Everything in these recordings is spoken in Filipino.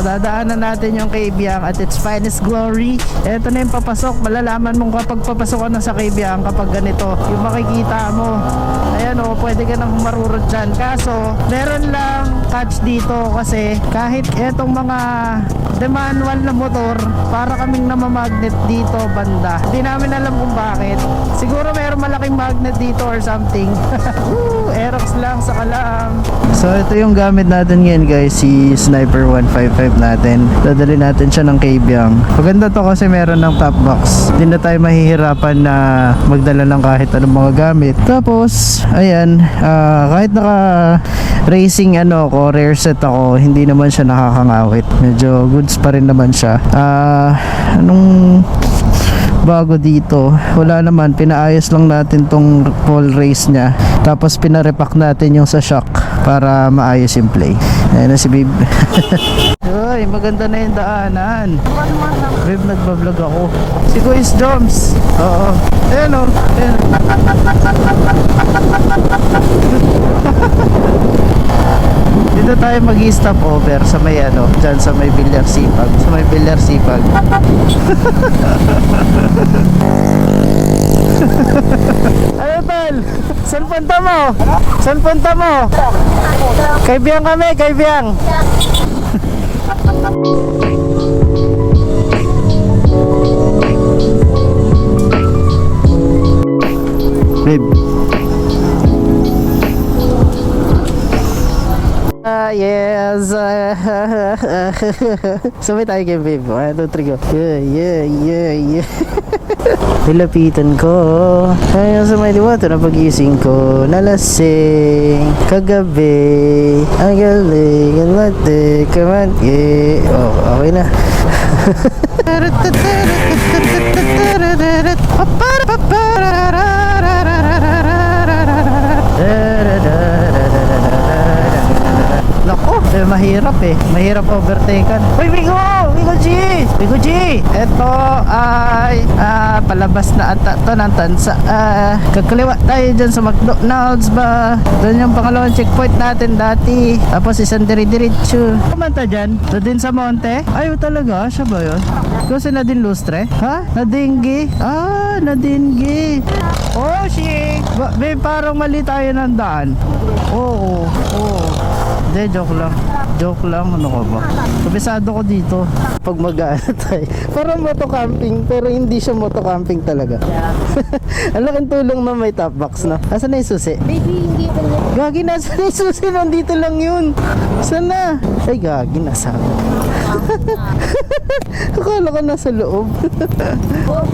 madadaanan natin yung Kabyang at its finest glory. Ito na yung papasok. Malalaman mong kapag papasok ka na sa Kabyang kapag ganito, yung makikita mo. Ayan o, pwede ka nang marurot dyan. Kaso, meron lang catch dito kasi kahit etong mga the manual na motor, para kaming namamagnet dito banda. Hindi namin alam kung bakit. Siguro meron malaking magnet dito or something. Woo, sa kalam. So ito yung gamit natin ngayon guys, si Sniper 155 natin. Dadali natin siya ng Kabyang. Maganda to kasi meron ng top box. Hindi na tayo mahihirapan na magdala ng kahit anong mga gamit. Tapos, ayan, ah, kahit naka racing ano ko, rare set ako, hindi naman siya nakakangawit. Medyo goods pa rin naman siya. Ah, anong bago dito. Wala naman pinaayos lang natin tong full race niya. Tapos pinarepack natin yung sa shock para maayos yung play. Ayun na si babe Uy, maganda na yung daanan. Babe nagbablog ako. Si Kuis Joms. Oo. Ayun o ayun. dito tayo mag stop over sa may ano dyan sa may Bilyar Sipag sa may Bilyar Sipag Ano tol? Saan punta mo? Saan punta mo? Kaibiyang kami, kaibiyang. yes. Sabay tayo kay babe. 1, 2, 3, go. Yeah, yeah, yeah, yeah. Nilapitan ko. Ayaw sa may liwato na pagising ko. Nalasing. Kagabi. Ang galing. Ang mati. Kamati Oh, okay na. Nako, eh, mahirap eh. Mahirap overtaken. Uy, Bigo! Bigo G! Bigo G! Ito ay ah, palabas na ata to ng tansa. Ah, kakaliwa tayo dyan sa McDonald's ba? Doon yung pangalawang checkpoint natin dati. Tapos isang diri-diretso. Kumanta dyan? Doon din sa monte? Ay, talaga? Siya ba yun? Kasi Nadine Lustre? Ha? Nadinggi? Ah, Nadinggi. Oh, shit! Ba, babe, parang mali tayo ng daan. Oo, oo. Hindi, joke lang. Joke lang, ano ka ba? Kabisado ko dito. Pag mag-ano tayo. Parang moto camping, pero hindi siya moto camping talaga. Ang laking tulong na may top box na. Asan na yung susi? Baby, hindi ko na. Gagi, nasa na yung susi? Nandito lang yun. Saan na? Ay, gagi, nasa Akala ko nasa loob.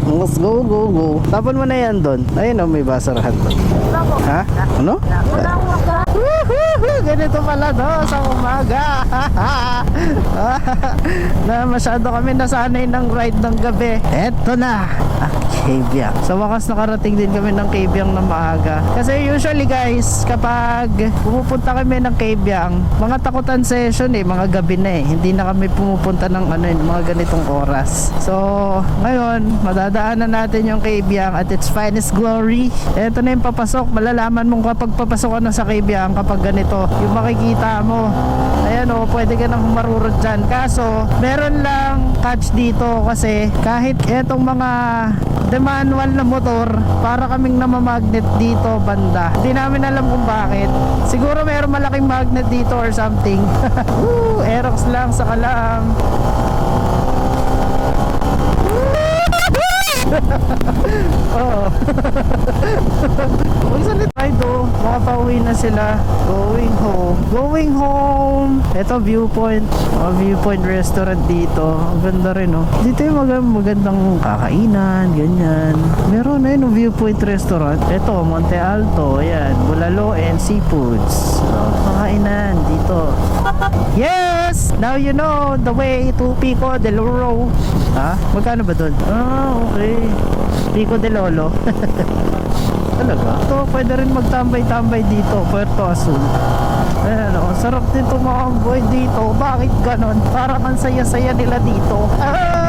Let's go, go, go. Tapan mo na yan doon. Ayun oh, may basarahan doon. Ha? Ano? Woohoo! Ganito pala do sa umaga. na masyado kami nasanay ng ride ng gabi. Eto na. Ang Kabyang. Sa wakas nakarating din kami ng Kabyang na maaga. Kasi usually guys, kapag pumupunta kami ng Kabyang, mga takutan session eh, mga gabi na eh. Hindi na kami pumupunta ng ano, eh, mga ganitong oras. So, ngayon, madadaanan natin yung Kabyang at its finest glory. Eto na yung papasok. Malalaman mong kapag papasok ka na sa Kabyang kapag ganito, yung makikita mo. Ayan o, pwede ka nang marurot dyan. Kaso, meron lang catch dito kasi kahit etong mga the manual na motor, para kaming namamagnet dito banda. Hindi namin alam kung bakit. Siguro meron malaking magnet dito or something. Woo, Aerox lang sa kalam. Oo. Magsalit tayo do. Mga pauwi na sila. Going home. Going home. Ito viewpoint. Mga viewpoint restaurant dito. Ang ganda rin oh. Dito yung mag magandang kakainan. Ganyan. Meron na yun viewpoint restaurant. Ito Monte Alto. Ayan. Bulalo and Seafoods. So, kakainan dito. Yes! Now you know the way to Pico de Loro. Ha? Magkano ba doon? Ah, okay. Pico de Lolo. Talaga? Ito, pwede rin magtambay-tambay dito. Puerto Azul. Ayan o, sarap din tumakboy dito. Bakit ganon? Parang ang saya-saya nila dito. Ah,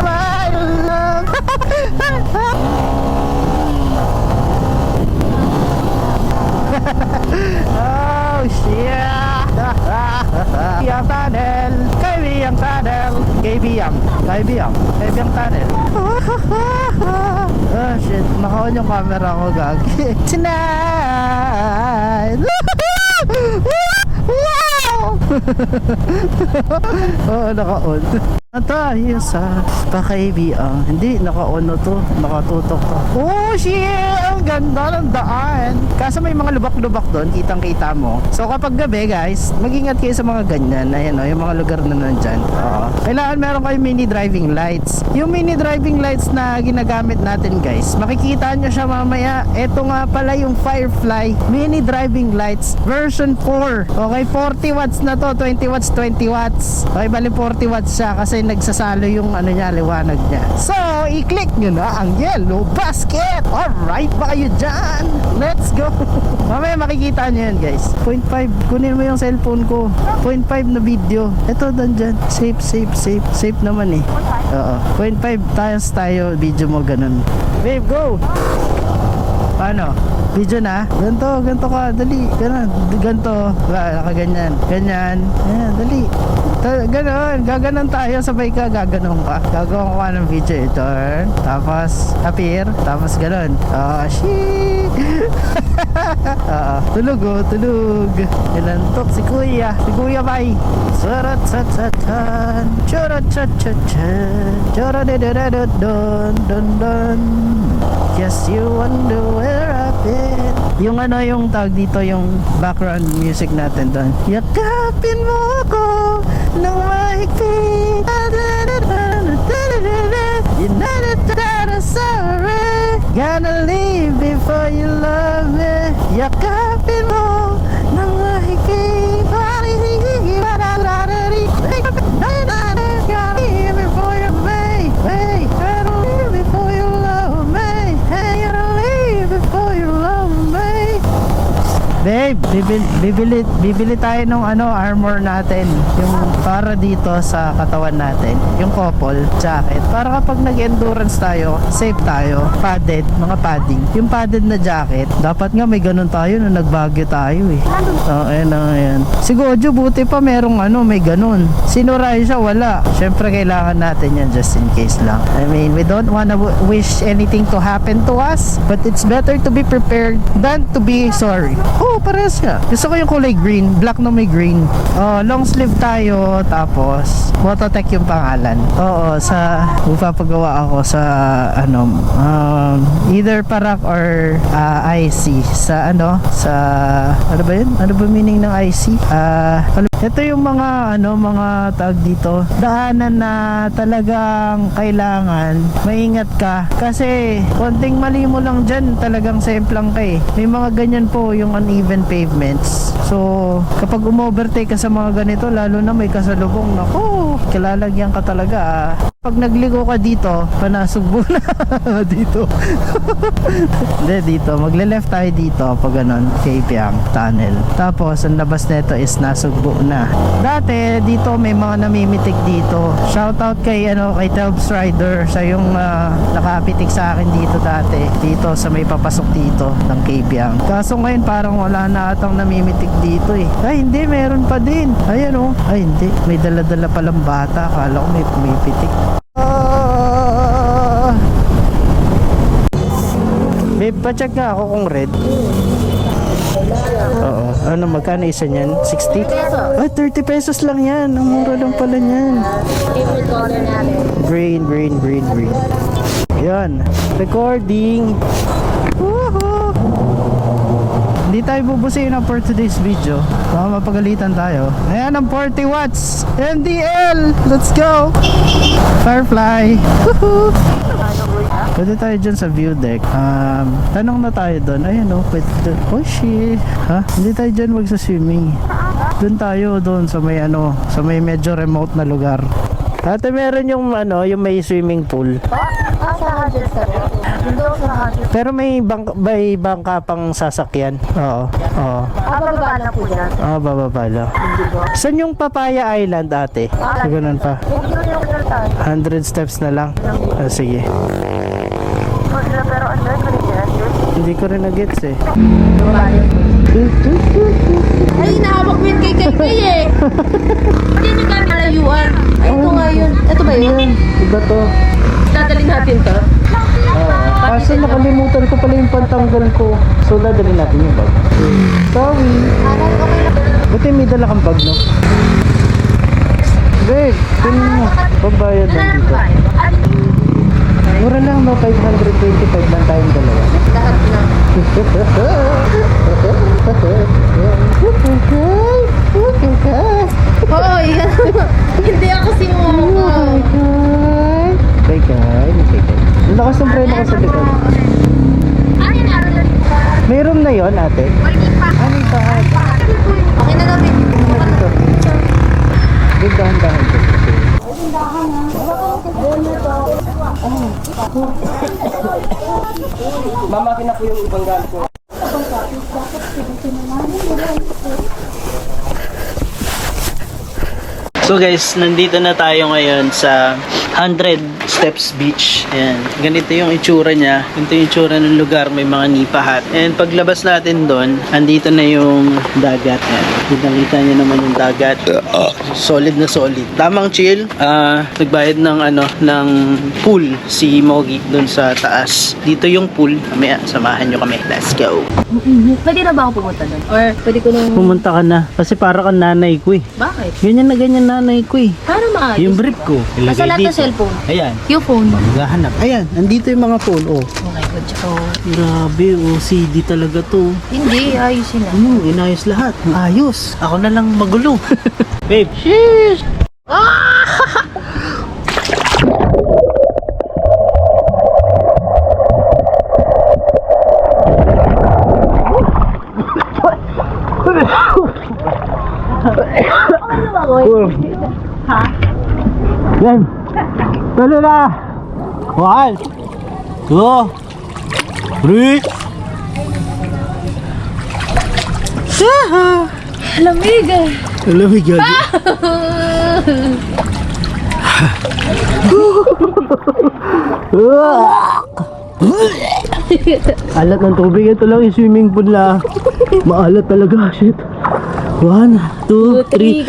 naka-on yung camera ko gag. Tonight. wow! Oo, naka-on. Tayo sa pakaibiang. Hindi, naka-on na to. Nakatutok to. Oh, shit! Ang ganda ng daan. Kaso may mga lubak-lubak doon. Kitang-kita mo. So, kapag gabi, guys, mag-ingat kayo sa mga ganyan. Ayan, oh, yung mga lugar na nandyan. Oo. Kailangan meron kayo mini driving lights. Yung mini driving lights na ginagamit natin, guys, makikita nyo siya mamaya. Ito nga pala yung Firefly mini driving lights version 4. Okay, 40 watts na to. 20 watts, 20 watts. Okay, bali 40 watts siya kasi nagsasalo yung ano niya, liwanag niya. So, i-click nyo na ang yellow basket. Alright ba kayo dyan? Let's go. Mamaya makikita nyo yan guys. 0.5. Kunin mo yung cellphone ko. 0.5 na video. Ito dandyan. Safe, safe, safe. Safe naman eh. Oo. 0.5 times tayo. Video mo ganun. Babe, go! Paano? Video na? Ganto, ganto ka, dali. Ganun, ganto. Nakaganyan. Ganyan. Ayan, dali. Ganon, gaganon tayo, sabay ka, gaganon ka. Gagawa ko ng video, turn. Tapos, appear. Tapos, ganon. Ah, shit. Oo, tulog oh, tulog. Inantok si kuya. Si kuya bay. Sarat sat sat tan. Charat chat chat chat. Chara de de de don don don. Yes, you wonder where I've been. Yung ano yung tag dito yung background music natin doon. Yakapin mo ako ng mahigpit. I'm sorry. Gonna leave before you love me. Yakapin bibili, bibili, bibili tayo ng ano, armor natin. Yung para dito sa katawan natin. Yung couple jacket. Para kapag nag-endurance tayo, safe tayo. Padded, mga padding. Yung padded na jacket, dapat nga may ganun tayo nung nagbagyo tayo eh. Oo, oh, ayan na ayan. Si Gojo, buti pa merong ano, may ganun. Si Noraisa, wala. Siyempre, kailangan natin yan just in case lang. I mean, we don't wanna wish anything to happen to us, but it's better to be prepared than to be sorry. Oh, parehas siya. Gusto ko yung kulay green, black na may green. Oh, long sleeve tayo, tapos Mototech yung pangalan. Oo, sa upapagawa ako sa ano, um, either parak or ah, IC sa ano, sa ano ba yun? Ano ba meaning ng IC? Ah, ito yung mga ano, mga tag dito. Daanan na talagang kailangan maingat ka kasi konting mali mo lang dyan talagang semplang ka eh. May mga ganyan po yung uneven pavements. So, kapag umovertake ka sa mga ganito, lalo na may kasalubong, nako, kilalagyan ka talaga ah. Pag nagligo ka dito, panasugbo na dito. Hindi, dito. Magle-left tayo dito pag ganun, kay Piang Tunnel. Tapos, ang labas nito is nasugbo na. Dati, dito may mga namimitik dito. Shoutout kay, ano, kay Telbs Rider. Siya yung ah, nakapitik sa akin dito dati. Dito sa may papasok dito ng Kapiang. Kaso ngayon parang wala na atang namimitik dito eh. Ay, hindi. Meron pa din. Ayan oh. Ay, hindi. May dala-dala palang bata. Akala ko may pumipitik. Babe, pacheck nga ako kung red. Oo. Ano, magkano isa niyan? 60? Ay, 30 pesos lang yan. Ang mura lang pala niyan. Favorite color namin. Green, green, green, green. Yan. Recording. Woohoo! Hindi tayo bubusin na for today's video. Baka mapagalitan tayo. Ayan ang 40 watts. MDL! Let's go! Firefly! Woohoo! Pwede tayo dyan sa view deck. Um, tanong na tayo doon. Ayan o, pwede doon. Oh shit. Ha? Hindi tayo dyan magsa-swimming. Doon tayo doon sa may ano, sa may medyo remote na lugar. Dati meron yung ano, yung may swimming pool. Ah. Pero may bangka, may bangka pang sasakyan. Oo. Oo. Ah, bababa na po dyan. Oo, bababa lang. Saan yung Papaya Island ate? So, ganun pa. Hindi ko yung kinuntahan. 100 steps na lang. Ah, sige. Pero ano ko rin yan? Hindi ko rin na-gets eh. Ay, inahawak mo yun kay Kay Kay eh. Hindi nyo kami malayuan. ba yun? Iba to. Dadalhin natin to. Oo. Kaso nakalimutan ko pala yung pantanggal ko. So, dadali natin yung bag. Sorry. Buti may dala kang bag, no? Babe, kunin mo. Pagbayad lang dito. Mura lang, no? 525 lang tayong dalawa. Lahat na. Hoy! Hindi ako si Momo. Bye guys, okay guys. Ang lakas ng preno ko sa likod. May room na yon ate? Ano yung taas? Okay na namin. Good dahan-dahan po. Mama, na po yung ibang gamit ko. So guys, nandito na tayo ngayon sa 100 Steps Beach. Ayan. Ganito yung itsura niya. Ganito yung itsura ng lugar. May mga nipahat. And paglabas natin doon, andito na yung dagat. Ayan. Kitang-kita niyo naman yung dagat. Solid na solid. Tamang chill. Ah, nagbayad ng ano, ng pool si Mogi doon sa taas. Dito yung pool. Mamaya, samahan nyo kami. Let's go. Pwede na ba ako pumunta doon? Or pwede ko nung... Pumunta ka na. Kasi para kang nanay ko eh. Bakit? Ganyan na ganyan nanay ko eh. Paano maayos? Yung brief ko. Nasa lahat ng cellphone. Ayan. Yung phone. Maghahanap. Ayan, nandito yung mga phone. Oh. Oh my God. Oh. Grabe, oh, CD talaga to. Hindi, ayusin na. Ano, inayos lahat. Ayos. Ako na lang magulo. Babe. Sheesh. Ha? Tuloy na. One. Two. Three. Lamig eh. Alam mo, gagi. Alat ng tubig. Ito lang yung swimming pool na. Maalat talaga. Shit. One, two, three.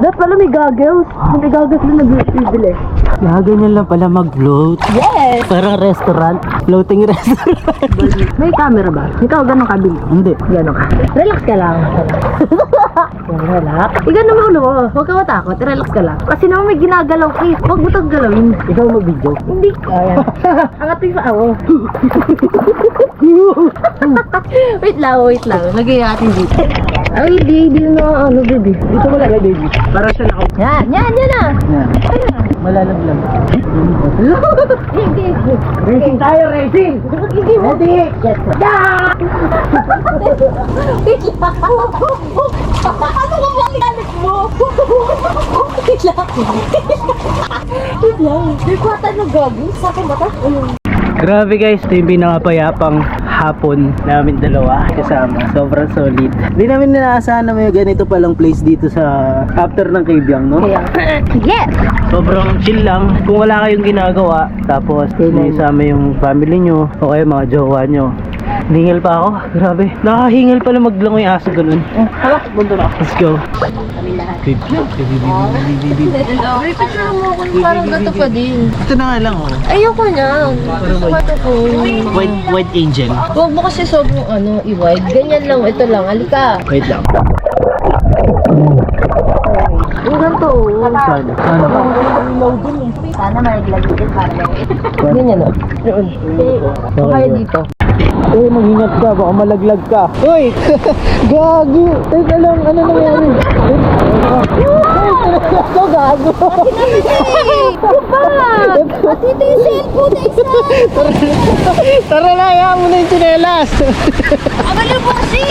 Dapat pala may goggles. May goggles na nag-bibili. Gaganyan lang pala mag-float. Yes! Parang restaurant. Floating restaurant. May camera ba? Ikaw, gano'n ka, Bill? Hindi. Gano'n ka? Relax ka lang. Relax? Ikaw naman ulo mo. Huwag ka matakot. Relax ka lang. Kasi naman may ginagalaw ka eh. Huwag mo itong galawin. Ikaw mag-video. Hindi ka. Ayan. Angat mo yung mo. wait lang, wait lang. Lagay natin dito. Ay. Hindi na ano, baby. Dito mo lang, baby. Para siya naka... Yan, yan, yan na. Yan. Malalaglag. Hindi. Racing tayo, racing! Ready? Yes. Yeah! Wait lang. Ano ka ba galit mo? Wait lang. Wait lang. May kwata na gagi. Sa akin ba ito? Grabe guys, ito yung pinakapayapang hapon namin dalawa kasama. Sobrang solid. Hindi namin inaasahan na may ganito palang place dito sa after ng Kabyang, no? Kaya. Yes! Sobrang chill lang. Kung wala kayong ginagawa, tapos may isama yung family nyo, o kaya mga jowa nyo. Hingal pa ako. Grabe. Nakahingal pala maglangoy aso ganun. Hala, bundo na. Let's go. Kami lahat. Babe, babe, babe. May picture mo ako parang gato pa din. Ito na nga lang, oh. Ayoko na. Gusto ko ito ko. White, white angel. Huwag mo kasi sobrang ano, i-wide. Ganyan lang, ito lang. Alika. Wait lang. Yung ganito. Sana. Sana. Sana malaglag din para lang. Ganyan o. Yun. Kaya dito. Uy, mag-ingat ka, baka malaglag ka. Uy! gago! Teka lang, ano nangyari? Ito, gago! At dito yung cellphone na isa. Tara na, hayaan mo na yung tsinelas! Abalo po kasi.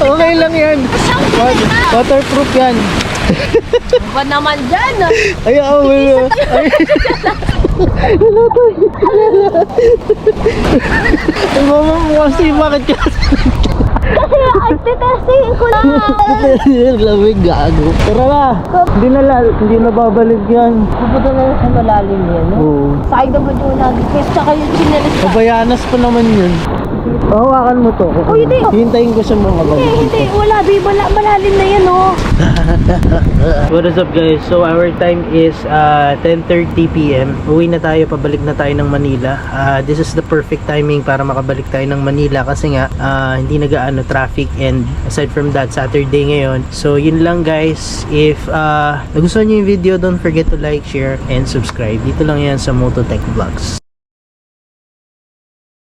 okay lang yan. Wat- Waterproof yan. Ba naman dyan. Ay, na. Ay, Ay, mama mo kasi, bakit ka? Kasi ay titestingin ko lang. Lamig gago. Tara na. Hindi na, la- hindi na babalik yan. Pupunta na sa malalim yan. No? Oo. Sa lagi. Kasi tsaka yung chinelis ka. Kabayanas pa naman yun. Hawakan mo to. Oh, hindi. Hintayin ko sa mga Hindi, hindi. Wala, di. Malalim na yan, oh. What is up guys? So our time is uh, 10.30 p.m. Uwi na tayo, pabalik na tayo ng Manila. Uh, this is the perfect timing para makabalik tayo ng Manila kasi nga uh, hindi nagaano traffic and aside from that, Saturday ngayon. So yun lang guys. If uh, nagustuhan nyo yung video, don't forget to like, share, and subscribe. Dito lang yan sa Mototech Vlogs.